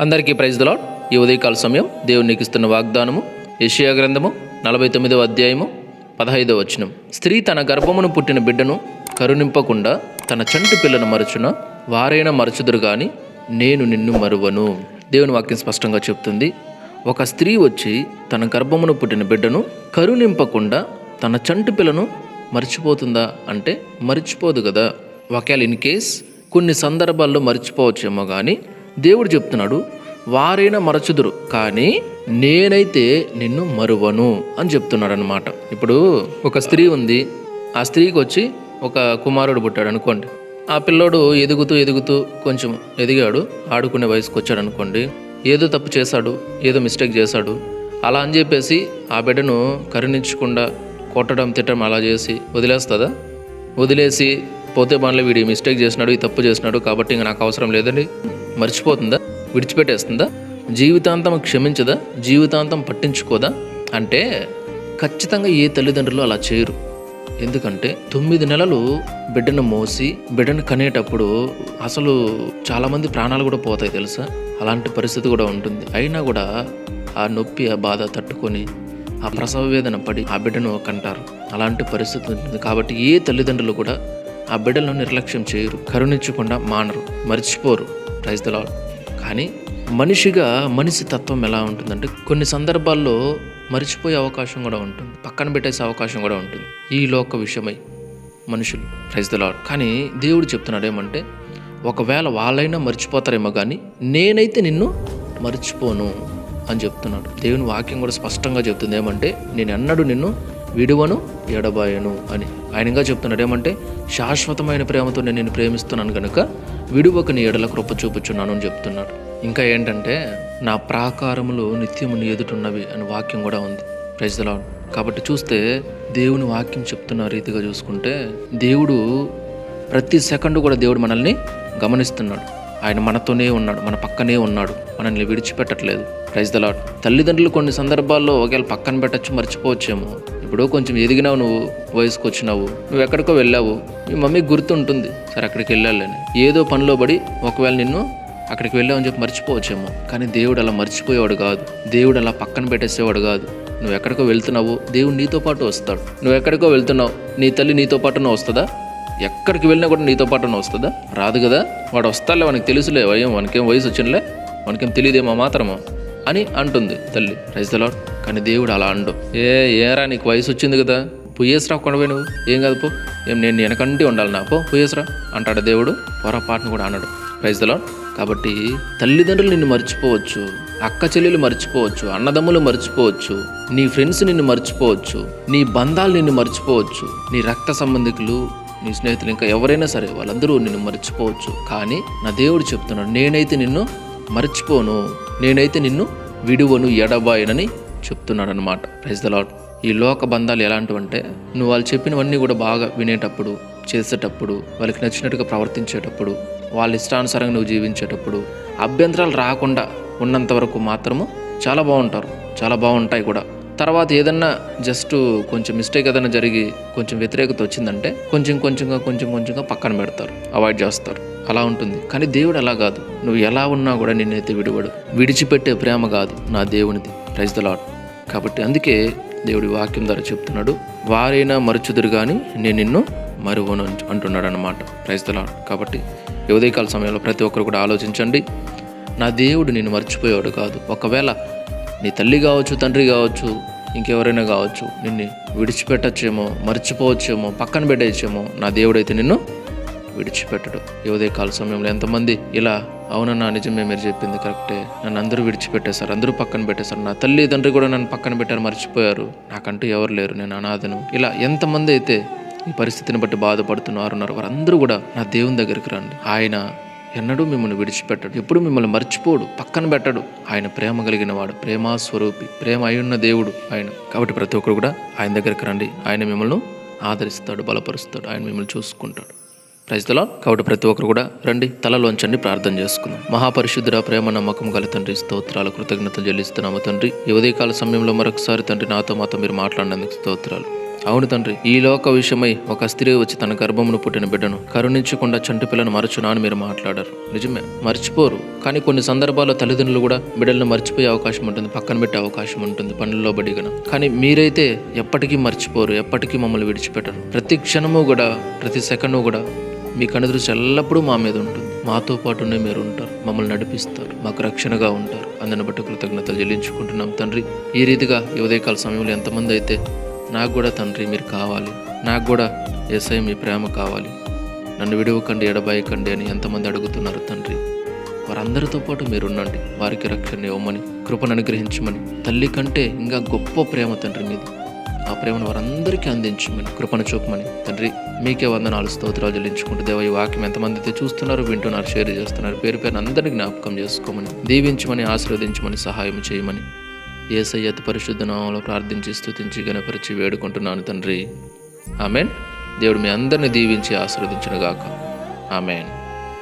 అందరికీ praise the Lord ఈ ఉదయకాల సమయం దేవుడు నీకు ఇస్తున్న వాగ్దానము యషియా గ్రంథము నలభై తొమ్మిదవ అధ్యాయము పదహైదవ వచనం. స్త్రీ తన గర్భమును పుట్టిన బిడ్డను కరుణింపకుండా తన చంటి పిల్లను మరచున? వారైనా మరచుదురు గాని నేను నిన్ను మరువను. దేవుని వాక్యం స్పష్టంగా చెప్తుంది. ఒక స్త్రీ వచ్చి తన గర్భమును పుట్టిన బిడ్డను కరుణింపకుండా తన చంటి పిల్లను మర్చిపోతుందా? అంటే మర్చిపోదు కదా. ఒకవేళ ఇన్ కేస్ కొన్ని సందర్భాల్లో మర్చిపోవచ్చేమో కానీ దేవుడు చెప్తున్నాడు వారైనా మరచుదురు కానీ నేనైతే నిన్ను మరువను అని చెప్తున్నాడు అనమాట ఇప్పుడు ఒక స్త్రీ ఉంది ఆ స్త్రీకి వచ్చి ఒక కుమారుడు పుట్టాడు అనుకోండి. ఆ పిల్లోడు ఎదుగుతూ ఎదుగుతూ కొంచెం ఎదిగాడు ఆడుకునే వయసుకు వచ్చాడు అనుకోండి ఏదో తప్పు చేశాడు ఏదో మిస్టేక్ చేశాడు అలా అని చెప్పేసి ఆ బిడ్డను కరుణించకుండా కొట్టడం తిట్టడం అలా చేసి వదిలేస్తుందా? వదిలేసి పోతే పనులు వీడి మిస్టేక్ చేసినాడు ఈ తప్పు చేసినాడు కాబట్టి ఇంకా నాకు అవసరం లేదండి. మర్చిపోతుందా? విడిచిపెట్టేస్తుందా? జీవితాంతం క్షమించదా? జీవితాంతం పట్టించుకోదా? అంటే ఖచ్చితంగా ఏ తల్లిదండ్రులు అలా చేయరు. ఎందుకంటే తొమ్మిది నెలలు బిడ్డను మోసి బిడ్డను కనేటప్పుడు అసలు చాలామంది ప్రాణాలు కూడా పోతాయి తెలుసా? అలాంటి పరిస్థితి కూడా ఉంటుంది. అయినా కూడా ఆ నొప్పి ఆ బాధ తట్టుకొని ఆ ప్రసవ వేదన పడి ఆ బిడ్డను కంటారు. అలాంటి పరిస్థితి ఉంటుంది. కాబట్టి ఏ తల్లిదండ్రులు కూడా ఆ బిడ్డలను నిర్లక్ష్యం చేయరు. కరుణించకుండా మానరు. మర్చిపోరు. ప్రైజ్ ద కానీ మనిషిగా మనిషి తత్వం ఎలా ఉంటుందంటే కొన్ని సందర్భాల్లో మర్చిపోయే అవకాశం కూడా ఉంటుంది పక్కన పెట్టేసే అవకాశం కూడా ఉంటుంది. ఈ లోక విషయమై మనుషులు ప్రైజ్ ద కానీ దేవుడు చెప్తున్నాడు ఏమంటే ఒకవేళ వాళ్ళైనా మర్చిపోతారేమో కానీ నేనైతే నిన్ను మర్చిపోను అని చెప్తున్నాడు. దేవుని వాక్యం కూడా స్పష్టంగా చెప్తుంది ఏమంటే నేను ఎన్నడూ నిన్ను విడువను ఎడబాయను అని. ఆయన ఇంకా చెప్తున్నాడు ఏమంటే శాశ్వతమైన ప్రేమతో నేను నేను ప్రేమిస్తున్నాను కనుక విడువకుని ఎడల కృప చూపుచున్నాను అని చెప్తున్నాడు. ఇంకా ఏంటంటే నా ప్రాకారములు నిత్యము నీ ఎదుటున్నవి అని వాక్యం కూడా ఉంది. ప్రజలా కాబట్టి చూస్తే దేవుని వాక్యం చెప్తున్న రీతిగా చూసుకుంటే దేవుడు ప్రతి సెకండ్ కూడా దేవుడు మనల్ని గమనిస్తున్నాడు. ఆయన మనతోనే ఉన్నాడు మన పక్కనే ఉన్నాడు మనల్ని విడిచిపెట్టట్లేదు. ప్రైజ్ దలాడ్ తల్లిదండ్రులు కొన్ని సందర్భాల్లో ఒకవేళ పక్కన పెట్టచ్చు మర్చిపోవచ్చేమో. ఇప్పుడు కొంచెం ఎదిగినావు నువ్వు వయసుకు వచ్చినావు నువ్వు ఎక్కడికో వెళ్ళావు మీ మమ్మీ గుర్తుంటుంది సరే అక్కడికి వెళ్ళాలని ఏదో పనిలో పడి ఒకవేళ నిన్ను అక్కడికి వెళ్ళావని చెప్పి మర్చిపోవచ్చేమో. కానీ దేవుడు అలా మర్చిపోయేవాడు కాదు. దేవుడు అలా పక్కన పెట్టేసేవాడు కాదు. నువ్వు ఎక్కడికో వెళ్తున్నావు దేవుడు నీతో పాటు వస్తాడు. నువ్వు ఎక్కడికో వెళ్తున్నావు నీ తల్లి నీతో పాటునో వస్తుందా? ఎక్కడికి వెళ్ళినా కూడా నీతో పాటున వస్తుందా? రాదు కదా. వాడు వస్తాలే వానికి తెలుసులే వయం వానికేం వయసు వచ్చినలే వానికేం తెలియదేమో మాత్రమో. అని అంటుంది తల్లి. రైతులో కానీ దేవుడు అలా అండు. ఏ ఏరా నీకు వయసు వచ్చింది కదా. పుయ్యేసరా కొనవే నువ్వు. ఏం కాదు పో. ఏం నేను వెనకంటే ఉండాలి నా. పో పుయ్యేసరా. అంటాడు దేవుడు. పొరపాటును కూడా అన్నాడు రైతులో కాబట్టి తల్లిదండ్రులు నిన్ను మర్చిపోవచ్చు. అక్క చెల్లెలు మర్చిపోవచ్చు. అన్నదమ్ములు మర్చిపోవచ్చు. నీ ఫ్రెండ్స్ నిన్ను మర్చిపోవచ్చు. నీ బంధాలు నిన్ను మర్చిపోవచ్చు. నీ రక్త సంబంధికులు నీ స్నేహితులు ఇంకా ఎవరైనా సరే వాళ్ళందరూ నిన్ను మర్చిపోవచ్చు. కానీ నా దేవుడు చెప్తున్నాడు నేనైతే నిన్ను మర్చిపోను. నేనైతే నిన్ను విడువను ఎడబాయనని చెప్తున్నాడు అనమాట ప్రైజ్ ద లాడ్ ఈ లోక బంధాలు ఎలాంటివంటే నువ్వు వాళ్ళు చెప్పినవన్నీ కూడా బాగా వినేటప్పుడు చేసేటప్పుడు వాళ్ళకి నచ్చినట్టుగా ప్రవర్తించేటప్పుడు వాళ్ళ ఇష్టానుసారంగా నువ్వు జీవించేటప్పుడు అభ్యంతరాలు రాకుండా ఉన్నంత వరకు మాత్రము చాలా బాగుంటారు. చాలా బాగుంటాయి కూడా. తర్వాత ఏదన్నా జస్ట్ కొంచెం మిస్టేక్ ఏదైనా జరిగి కొంచెం వ్యతిరేకత వచ్చిందంటే కొంచెం కొంచెంగా కొంచెం కొంచెంగా పక్కన పెడతారు. అవాయిడ్ చేస్తారు. అలా ఉంటుంది. కానీ దేవుడు అలా కాదు. నువ్వు ఎలా ఉన్నా కూడా నిన్నైతే విడివడు. విడిచిపెట్టే ప్రేమ కాదు నా దేవునిది. ప్రైజ్ ద లాడ్ కాబట్టి అందుకే దేవుడి వాక్యం ద్వారా చెప్తున్నాడు వారైనా మరుచుదురు కానీ నేను నిన్ను మరువను అంటున్నాడు అనమాట ప్రైజ్ ద లాడ్ కాబట్టి ఉదయకాల సమయంలో ప్రతి ఒక్కరు కూడా ఆలోచించండి. నా దేవుడు నేను మర్చిపోయాడు కాదు. ఒకవేళ నీ తల్లి కావచ్చు తండ్రి కావచ్చు ఇంకెవరైనా కావచ్చు నిన్ను విడిచిపెట్టచ్చేమో మర్చిపోవచ్చేమో పక్కన పెట్టేయచ్చేమో నా దేవుడైతే నిన్ను విడిచిపెట్టడు. ఈ ఉదయకాల సమయంలో ఎంతమంది ఇలా అవునన్నా నిజమే మీరు చెప్పింది కరెక్టే. నన్ను అందరూ విడిచిపెట్టేశారు అందరూ పక్కన పెట్టేశారు. నా తల్లి తండ్రి కూడా నన్ను పక్కన పెట్టారు మర్చిపోయారు. నాకంటూ ఎవరు లేరు నేను అనాథను. ఇలా ఎంతమంది అయితే ఈ పరిస్థితిని బట్టి బాధపడుతున్నారు ఉన్నారు వారందరూ కూడా నా దేవుని దగ్గరికి రండి. ఆయన ఎన్నడూ మిమ్మల్ని విడిచిపెట్టడు ఎప్పుడు మిమ్మల్ని మర్చిపోడు పక్కన పెట్టడు. ఆయన ప్రేమ కలిగిన వాడు ప్రేమా స్వరూపి ప్రేమ అయ్యున్న దేవుడు ఆయన. కాబట్టి ప్రతి ఒక్కరు కూడా ఆయన దగ్గరికి రండి. ఆయన మిమ్మల్ని ఆదరిస్తాడు బలపరుస్తాడు ఆయన మిమ్మల్ని చూసుకుంటాడు. ప్రైజ్దలా కాబట్టి ప్రతి ఒక్కరు కూడా రండి తలలోంచండి ప్రార్థన చేసుకుందాం. మహాపరిశుద్ధుడ ప్రేమ నమ్మకం గల తండ్రి స్తోత్రాలు కృతజ్ఞతలు చెల్లిస్తున్నాము తండ్రి. ఉదయకాల సమయంలో మరొకసారి తండ్రి నాతో మాతో మీరు మాట్లాడినందుకు స్తోత్రాలు. అవును తండ్రి ఈ లోక విషయమై ఒక స్త్రీ వచ్చి తన గర్భమును పుట్టిన బిడ్డను కరుణించకుండా చంటి పిల్లను మరచునా అని మీరు మాట్లాడారు. నిజమే మర్చిపోరు. కానీ కొన్ని సందర్భాల్లో తల్లిదండ్రులు కూడా బిడ్డలను మర్చిపోయే అవకాశం ఉంటుంది పక్కన పెట్టే అవకాశం ఉంటుంది పనుల్లో బడిగన. కానీ మీరైతే ఎప్పటికీ మర్చిపోరు ఎప్పటికీ మమ్మల్ని విడిచిపెట్టరు. ప్రతి క్షణము కూడా ప్రతి సెకండు కూడా మీ కనుదృష్టి ఎల్లప్పుడూ మా మీద ఉంటుంది. మాతో పాటునే మీరు ఉంటారు. మమ్మల్ని నడిపిస్తారు. మాకు రక్షణగా ఉంటారు. అందుని బట్టి కృతజ్ఞతలు చెల్లించుకుంటున్నాం. తండ్రి ఈ రీతిగా ఈ ఉదయకాల సమయంలో ఎంతమంది అయితే నాకు కూడా తండ్రి మీరు కావాలి. నాకు కూడా ఏసై మీ ప్రేమ కావాలి. నన్ను విడవకండి ఎడబాయకండి అని ఎంతమంది అడుగుతున్నారు తండ్రి. వారందరితో పాటు మీరుండండి. వారికి రక్షణ ఇవ్వమని కృపను అనుగ్రహించమని. తల్లి కంటే ఇంకా గొప్ప ప్రేమ తండ్రి మీది. ఆ ప్రేమను వారందరికీ అందించమని కృపను చూపమని. తండ్రి మీకే వందనాలు స్తోత్రాలు చెల్లించుకుంటూ దేవ ఈ వాక్యం ఎంతమంది అయితే చూస్తున్నారో వింటున్నారు షేర్ చేస్తున్నారు. పేరు పేరు అందరినీ జ్ఞాపకం చేసుకోమని దీవించమని ఆశీర్వదించమని సహాయం చేయమని. ఏసయ్యత అతి పరిశుద్ధ నామంలో ప్రార్థించి స్థుతించి గణపరిచి వేడుకుంటున్నాను తండ్రి. ఆమెన్. దేవుడు మీ అందరిని దీవించి ఆశీర్వదించినగాక. ఆమెన్.